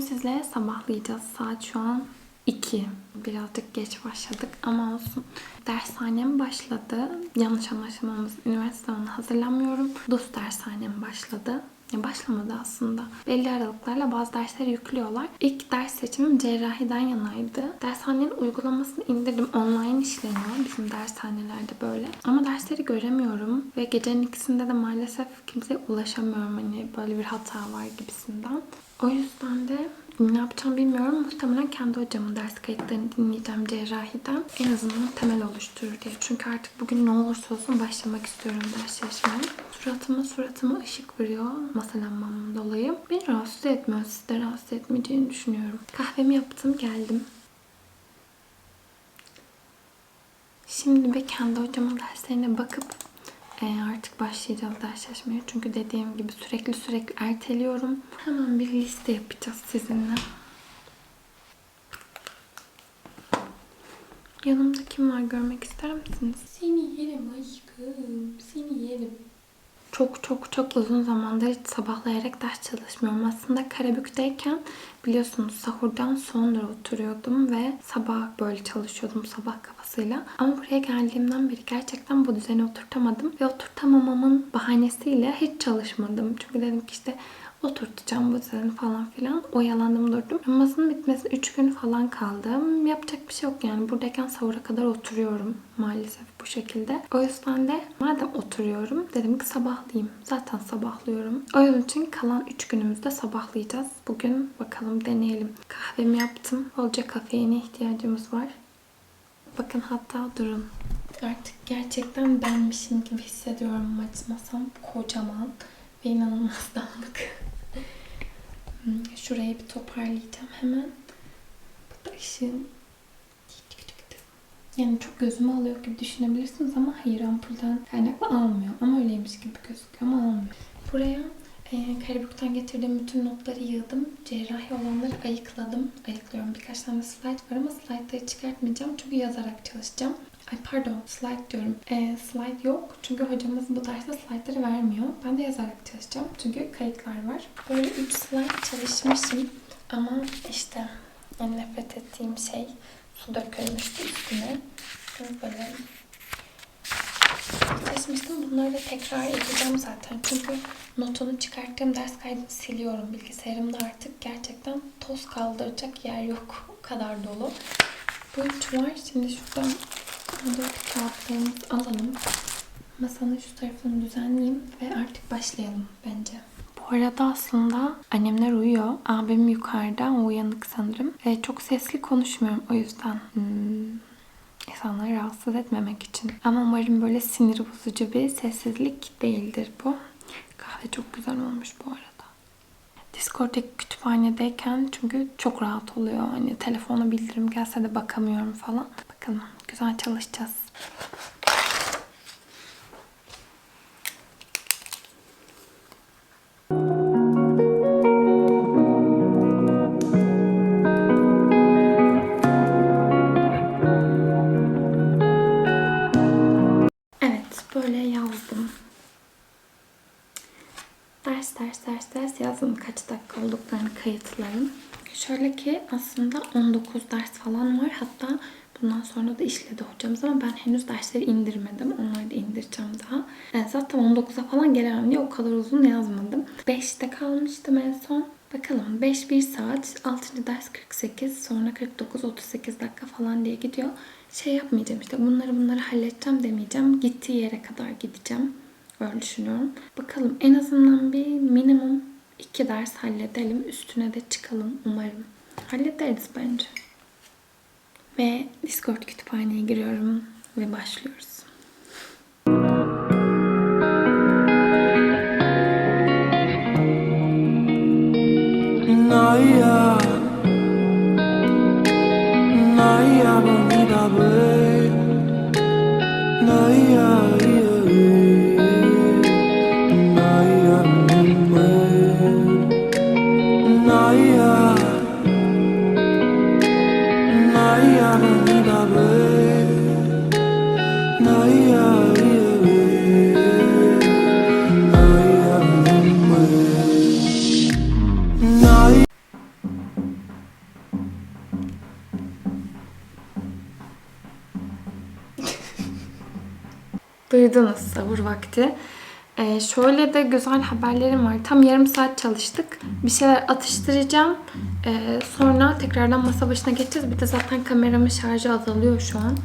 Bugün sizle sabahlayacağız. Saat şu an 2. Birazcık geç başladık ama olsun. Dershanem başladı. Yanlış anlaşılmamız üniversite sınavına hazırlanmıyorum. DUS dershanem başladı. Ya başlamadı aslında. Belli aralıklarla bazı dersleri yüklüyorlar. İlk ders seçimim cerrahiden yanaydı. Dershanenin uygulamasını indirdim. Online işleniyor bizim dershanelerde böyle. Ama dersleri göremiyorum. Ve gecenin ikisinde de maalesef kimseye ulaşamıyorum. Hani böyle bir hata var gibisinden. O yüzden de ne yapacağım bilmiyorum. Muhtemelen kendi hocamın ders kayıtlarını dinleyeceğim cerrahiden. En azından temel oluşturur diye. Çünkü artık bugün ne olursa olsun başlamak istiyorum ders çalışmaya. Suratıma suratıma ışık vuruyor masalanmamın dolayı. Beni rahatsız etmiyor. Sizi de rahatsız etmeyeceğini düşünüyorum. Kahvemi yaptım geldim. Şimdi bir kendi hocamın derslerine bakıp e, artık başlayacağız ders çalışmaya. Çünkü dediğim gibi sürekli sürekli erteliyorum. Hemen bir liste yapacağız sizinle. Yanımda kim var görmek ister misiniz? Seni yerim aşkım. Seni yerim. Çok çok çok uzun zamandır hiç sabahlayarak ders çalışmıyorum. Aslında Karabük'teyken biliyorsunuz sahurdan sonra oturuyordum ve sabah böyle çalışıyordum sabah kafasıyla. Ama buraya geldiğimden beri gerçekten bu düzeni oturtamadım. Ve oturtamamamın bahanesiyle hiç çalışmadım. Çünkü dedim ki işte oturtacağım düzeni falan filan. Oyalandım durdum. Ramazanın bitmesine 3 gün falan kaldı. Yapacak bir şey yok yani. Buradayken sahura kadar oturuyorum maalesef bu şekilde. O yüzden de madem oturuyorum dedim ki sabahlayayım. Zaten sabahlıyorum. O yüzden için kalan 3 günümüzde sabahlayacağız. Bugün bakalım deneyelim. Kahvemi yaptım. Bolca kafeine ihtiyacımız var. Bakın hatta durun. Artık gerçekten benmişim gibi hissediyorum maç masam kocaman ve inanılmaz dağınık. Şurayı bir toparlayacağım hemen. Bu da ışığın yani çok gözümü alıyor gibi düşünebilirsiniz ama hayır ampulden kaynaklı almıyor. Ama öyleymiş gibi gözüküyor ama almıyor. Buraya e, Karabük'ten getirdiğim bütün notları yığdım. Cerrahi olanları ayıkladım. Ayıklıyorum. Birkaç tane slide var ama slide'ları çıkartmayacağım. Çünkü yazarak çalışacağım. Ay pardon slide diyorum. E, slide yok. Çünkü hocamız bu derste slide'ları vermiyor. Ben de yazarak çalışacağım. Çünkü kayıtlar var. Böyle 3 slide çalışmışım. Ama işte en nefret ettiğim şey su dökülmüştü üstüne. Böyle çalışmıştım. Bunları da tekrar yapacağım zaten. Çünkü notunu çıkarttığım ders kaydını siliyorum. Bilgisayarımda artık gerçekten toz kaldıracak yer yok. O kadar dolu. Bu üç var. Şimdi şuradan dört kağıtlarımızı alalım. Masanın şu tarafını düzenleyeyim ve artık başlayalım bence. Bu arada aslında annemler uyuyor. Abim yukarıda. O uyanık sanırım. E, çok sesli konuşmuyorum o yüzden. Hmm, insanları rahatsız etmemek için. Ama umarım böyle sinir bozucu bir sessizlik değildir bu. Kahve çok güzel olmuş bu arada. Discord'daki kütüphanedeyken çünkü çok rahat oluyor. Hani telefona bildirim gelse de bakamıyorum falan. Bakalım güzel çalışacağız. Evet, böyle yazdım. Ders ders ders ders yazdım kaç dakika olduklarını kayıtlarım. Şöyle ki aslında 19 ders falan var. Hatta bundan sonra da işledi hocamız ama ben henüz dersleri indirmedim. Onları da indireceğim daha. Yani zaten 19'a falan gelemem diye o kadar uzun yazmadım. 5'te kalmıştım en son. Bakalım 5 1 saat, 6. ders 48, sonra 49 38 dakika falan diye gidiyor. Şey yapmayacağım işte bunları bunları halledeceğim demeyeceğim. Gittiği yere kadar gideceğim. Öyle düşünüyorum. Bakalım en azından bir minimum iki ders halledelim. Üstüne de çıkalım umarım. Hallederiz bence. Ve Discord kütüphaneye giriyorum ve başlıyoruz. Duydunuz savur vakti. Ee, şöyle de güzel haberlerim var. Tam yarım saat çalıştık. Bir şeyler atıştıracağım. Ee, sonra tekrardan masa başına geçeceğiz. Bir de zaten kameramın şarjı azalıyor şu an.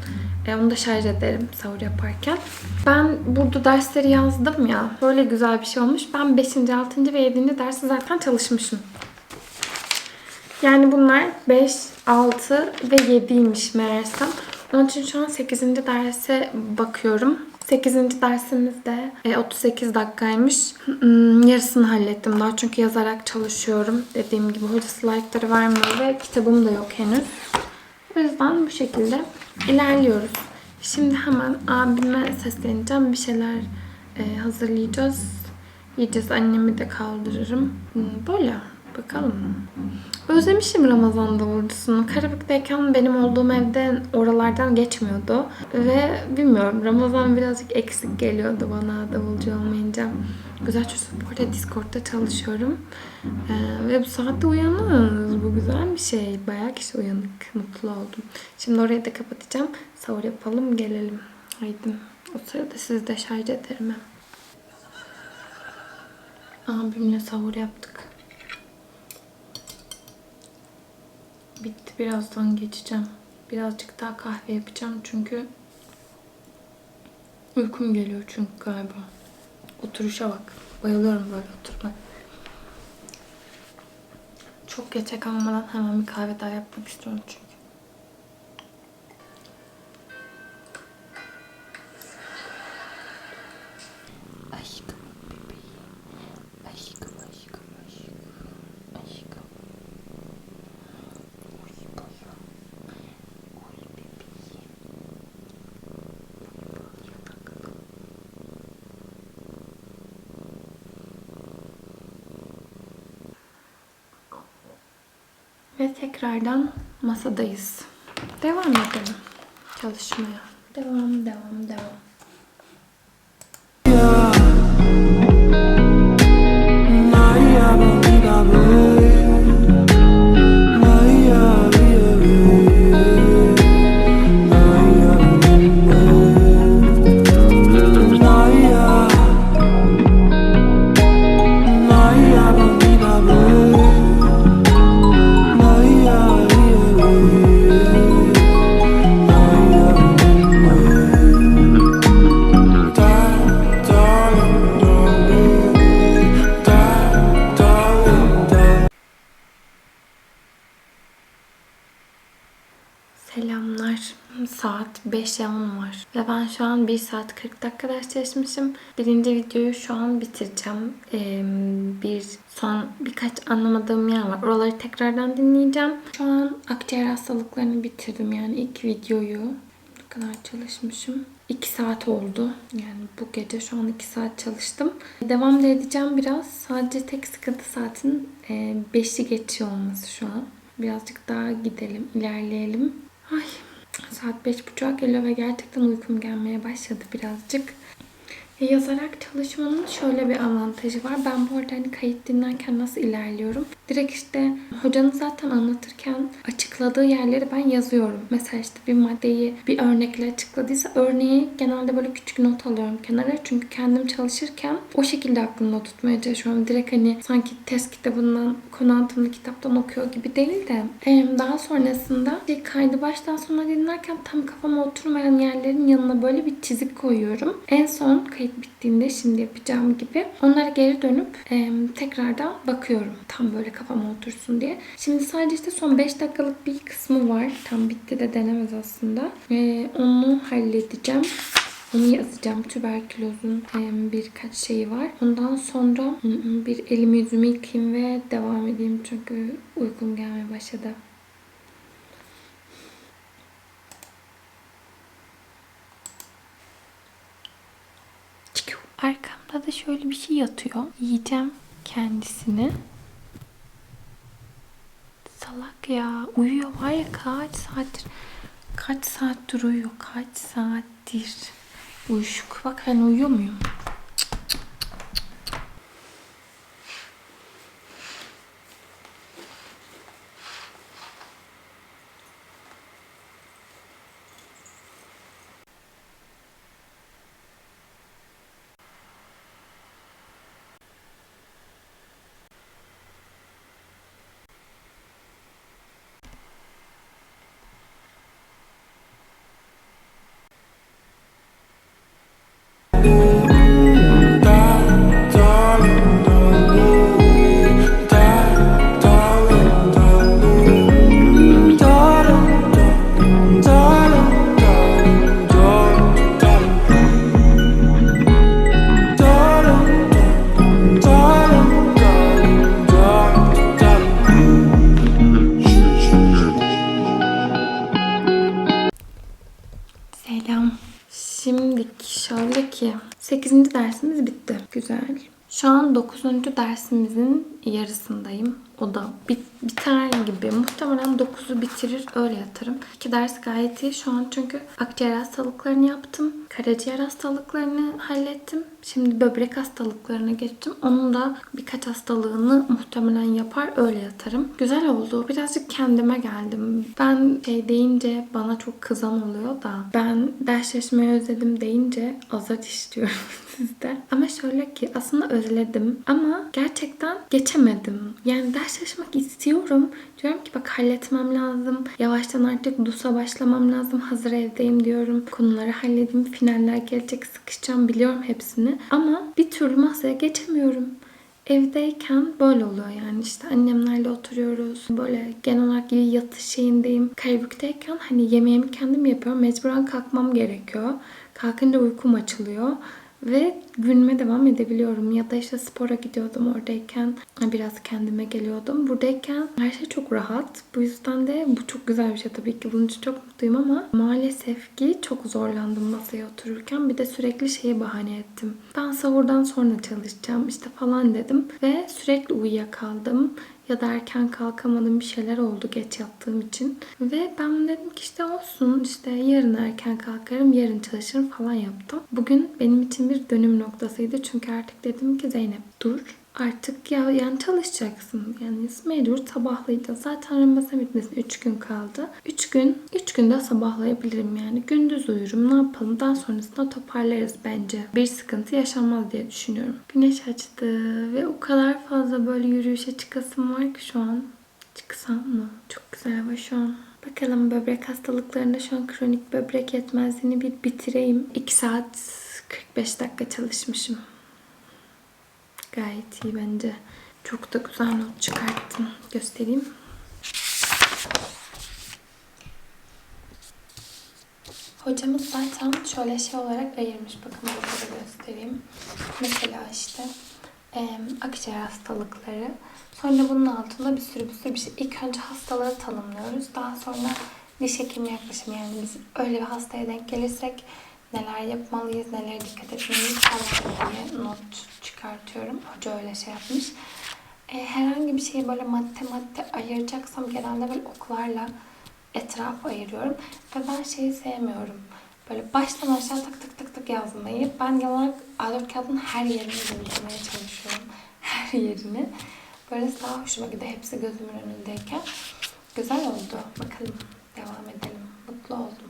Ee, onu da şarj ederim sahur yaparken. Ben burada dersleri yazdım ya. Böyle güzel bir şey olmuş. Ben 5. 6. ve 7. dersi zaten çalışmışım. Yani bunlar 5, 6 ve 7'ymiş meğersem. Onun için şu an 8. derse bakıyorum. 8. dersimiz de e, 38 dakikaymış. Hmm, Yarısını hallettim daha çünkü yazarak çalışıyorum. Dediğim gibi hoca slaytları vermiyor ve kitabım da yok henüz. O yüzden bu şekilde ilerliyoruz. Şimdi hemen abime sesleneceğim. Bir şeyler e, hazırlayacağız. Yiyeceğiz. Annemi de kaldırırım. Hmm, Böyle. Bakalım. Özlemişim Ramazan davulcusunu. Karabük'teyken benim olduğum evden oralardan geçmiyordu. Ve bilmiyorum Ramazan birazcık eksik geliyordu bana davulcu olmayınca. Güzel arada Discord'da çalışıyorum. Ee, ve bu saatte uyanız. Bu güzel bir şey. Bayağı kişi uyanık. Mutlu oldum. Şimdi orayı da kapatacağım. Sahur yapalım gelelim. Haydi. O sırada sizi de şarj ederim. Abimle sahur yaptık. Bitti. Birazdan geçeceğim. Birazcık daha kahve yapacağım çünkü uykum geliyor çünkü galiba. Oturuşa bak. Bayılıyorum böyle oturmak. Çok geçe kalmadan hemen bir kahve daha yapmak istiyorum çünkü. Ve tekrardan masadayız. Devam edelim çalışmaya. Devam, devam, devam. Ben şu an 1 saat 40 dakika ders çalışmışım. Birinci videoyu şu an bitireceğim. Ee, bir son birkaç anlamadığım yer var. Oraları tekrardan dinleyeceğim. Şu an akciğer hastalıklarını bitirdim. Yani ilk videoyu. Ne kadar çalışmışım. 2 saat oldu. Yani bu gece şu an 2 saat çalıştım. Devam da edeceğim biraz. Sadece tek sıkıntı saatin 5'i geçiyor olması şu an. Birazcık daha gidelim, ilerleyelim. Ay saat beş buçuğa geliyor ve gerçekten uykum gelmeye başladı birazcık. Yazarak çalışmanın şöyle bir avantajı var. Ben bu arada hani kayıt dinlerken nasıl ilerliyorum? Direkt işte hocanın zaten anlatırken açıkladığı yerleri ben yazıyorum. Mesela işte bir maddeyi bir örnekle açıkladıysa örneği genelde böyle küçük not alıyorum kenara. Çünkü kendim çalışırken o şekilde aklımda tutmaya çalışıyorum. Direkt hani sanki test kitabından, konu anlatımlı kitaptan okuyor gibi değil de daha sonrasında bir kaydı baştan sona dinlerken tam kafama oturmayan yerlerin yanına böyle bir çizik koyuyorum. En son kayıt bittiğinde şimdi yapacağım gibi onlara geri dönüp e, tekrardan bakıyorum. Tam böyle kafama otursun diye. Şimdi sadece işte son 5 dakikalık bir kısmı var. Tam bitti de denemez aslında. E, onu halledeceğim. Onu yazacağım. Tüberkülozun birkaç şeyi var. Ondan sonra bir elimi yüzümü yıkayayım ve devam edeyim. Çünkü uykum gelmeye başladı. Arkamda da şöyle bir şey yatıyor. Yiyeceğim kendisini. Salak ya. Uyuyor var ya kaç saattir. Kaç saattir uyuyor. Kaç saattir. Uyuşuk. Bak ben uyuyor muyum? 9. dersimizin yarısındayım. O da bit- biter gibi. Muhtemelen 9'u bitirir öyle yatarım. İki ders gayet iyi şu an çünkü akciğer hastalıklarını yaptım. Karaciğer hastalıklarını hallettim. Şimdi böbrek hastalıklarına geçtim. Onun da birkaç hastalığını muhtemelen yapar öyle yatarım. Güzel oldu. Birazcık kendime geldim. Ben şey deyince bana çok kızan oluyor da ben ders özledim deyince azar istiyorum sizden. Ama şöyle ki aslında özledim ama gerçekten geçemedim. Yani ders çalışmak istiyorum. Diyorum ki bak halletmem lazım. Yavaştan artık DUS'a başlamam lazım. Hazır evdeyim diyorum. Konuları halledeyim. Finaller gelecek sıkışacağım biliyorum hepsini. Ama bir türlü masaya geçemiyorum. Evdeyken böyle oluyor yani işte annemlerle oturuyoruz. Böyle genel olarak yatış şeyindeyim. Karabük'teyken hani yemeğimi kendim yapıyorum. Mecburen kalkmam gerekiyor. Kalkınca uykum açılıyor. Ve günüme devam edebiliyorum. Ya da işte spora gidiyordum oradayken. Biraz kendime geliyordum. Buradayken her şey çok rahat. Bu yüzden de bu çok güzel bir şey tabii ki. Bunun için çok mutluyum ama maalesef ki çok zorlandım masaya otururken. Bir de sürekli şeyi bahane ettim. Ben sahurdan sonra çalışacağım işte falan dedim. Ve sürekli uyuyakaldım ya da erken kalkamadım bir şeyler oldu geç yattığım için. Ve ben dedim ki işte olsun işte yarın erken kalkarım yarın çalışırım falan yaptım. Bugün benim için bir dönüm noktasıydı çünkü artık dedim ki Zeynep dur artık ya yani çalışacaksın. Yani mecbur sabahlayacağız. Zaten Ramazan bitmesine 3 gün kaldı. 3 gün, 3 günde sabahlayabilirim yani. Gündüz uyurum. Ne yapalım? Daha sonrasında toparlarız bence. Bir sıkıntı yaşanmaz diye düşünüyorum. Güneş açtı ve o kadar fazla böyle yürüyüşe çıkasım var ki şu an. Çıksam mı? Çok güzel hava şu an. Bakalım böbrek hastalıklarında şu an kronik böbrek yetmezliğini bir bitireyim. 2 saat 45 dakika çalışmışım. Gayet iyi bence. Çok da güzel not çıkarttım. Göstereyim. Hocamız zaten şöyle şey olarak ayırmış. Bakın burada da göstereyim. Mesela işte em, akciğer hastalıkları. Sonra bunun altında bir sürü bir sürü bir şey. İlk önce hastalığı tanımlıyoruz. Daha sonra diş hekimi yaklaşımı. Yani biz öyle bir hastaya denk gelirsek neler yapmalıyız, nelere dikkat etmeliyiz falan diye not çıkartıyorum. Hoca öyle şey yapmış. E, herhangi bir şeyi böyle madde madde ayıracaksam genelde böyle oklarla etraf ayırıyorum. Ve ben şeyi sevmiyorum. Böyle baştan aşağı tık tık tık tık yazmayı. Ben genel olarak A4 kağıdın her yerini bulmaya çalışıyorum. Her yerini. Böyle daha hoşuma gidiyor. Hepsi gözümün önündeyken. Güzel oldu. Bakalım. Devam edelim. Mutlu oldum.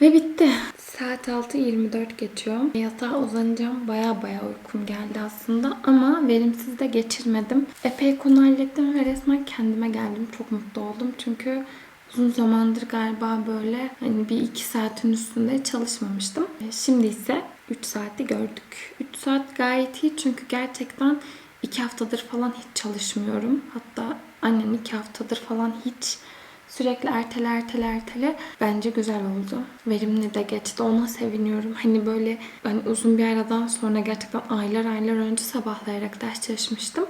Ve bitti. Saat 6.24 geçiyor. Yatağa uzanacağım. Baya baya uykum geldi aslında. Ama verimsiz de geçirmedim. Epey konu hallettim ve resmen kendime geldim. Çok mutlu oldum. Çünkü uzun zamandır galiba böyle hani bir iki saatin üstünde çalışmamıştım. E, Şimdi ise 3 saati gördük. 3 saat gayet iyi çünkü gerçekten 2 haftadır falan hiç çalışmıyorum. Hatta annem 2 haftadır falan hiç Sürekli ertele ertele ertele bence güzel oldu. Verimli de geçti. Ona seviniyorum. Hani böyle hani uzun bir aradan sonra gerçekten aylar aylar önce sabahlayarak ders çalışmıştım.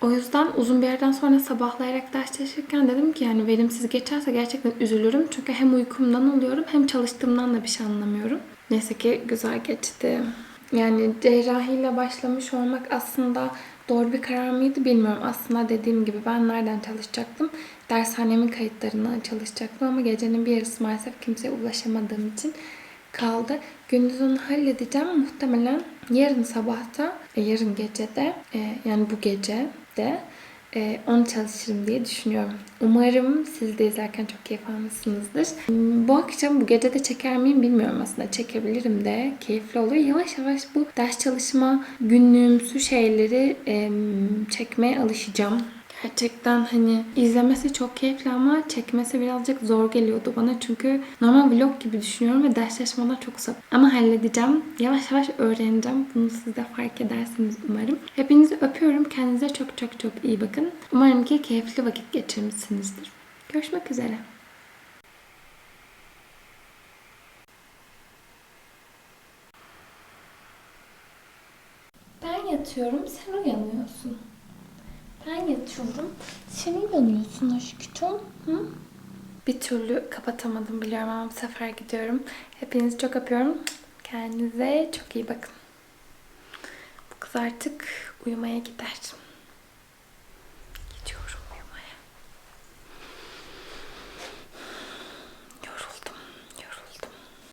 O yüzden uzun bir yerden sonra sabahlayarak ders çalışırken dedim ki yani verimsiz geçerse gerçekten üzülürüm. Çünkü hem uykumdan oluyorum hem çalıştığımdan da bir şey anlamıyorum. Neyse ki güzel geçti. Yani cerrahiyle başlamış olmak aslında doğru bir karar mıydı bilmiyorum. Aslında dediğim gibi ben nereden çalışacaktım? Dershanemin kayıtlarından çalışacaktım ama gecenin bir yarısı maalesef kimseye ulaşamadığım için kaldı. Gündüz onu halledeceğim. Muhtemelen yarın sabahta, e, yarın gecede, e, yani bu gece de e, onu çalışırım diye düşünüyorum. Umarım siz de izlerken çok keyif almışsınızdır. Bu akşam bu gece de çeker miyim bilmiyorum aslında. Çekebilirim de. Keyifli olur. Yavaş yavaş bu ders çalışma günlüğümsü şeyleri em, çekmeye alışacağım. Gerçekten hani izlemesi çok keyifli ama çekmesi birazcık zor geliyordu bana. Çünkü normal vlog gibi düşünüyorum ve ders çalışmalar çok uzak. Ama halledeceğim. Yavaş yavaş öğreneceğim. Bunu siz de fark edersiniz umarım. Hepinizi öpüyorum. Kendinize çok çok çok iyi bakın. Umarım ki keyifli vakit geçirmişsinizdir. Görüşmek üzere. Ben yatıyorum, sen uyanıyorsun. Ben yatıyorum. Sen uyanıyorsun aşkım. Hı? Bir türlü kapatamadım biliyorum ama bu sefer gidiyorum. Hepinizi çok öpüyorum. Kendinize çok iyi bakın. Bu kız artık uyumaya gider.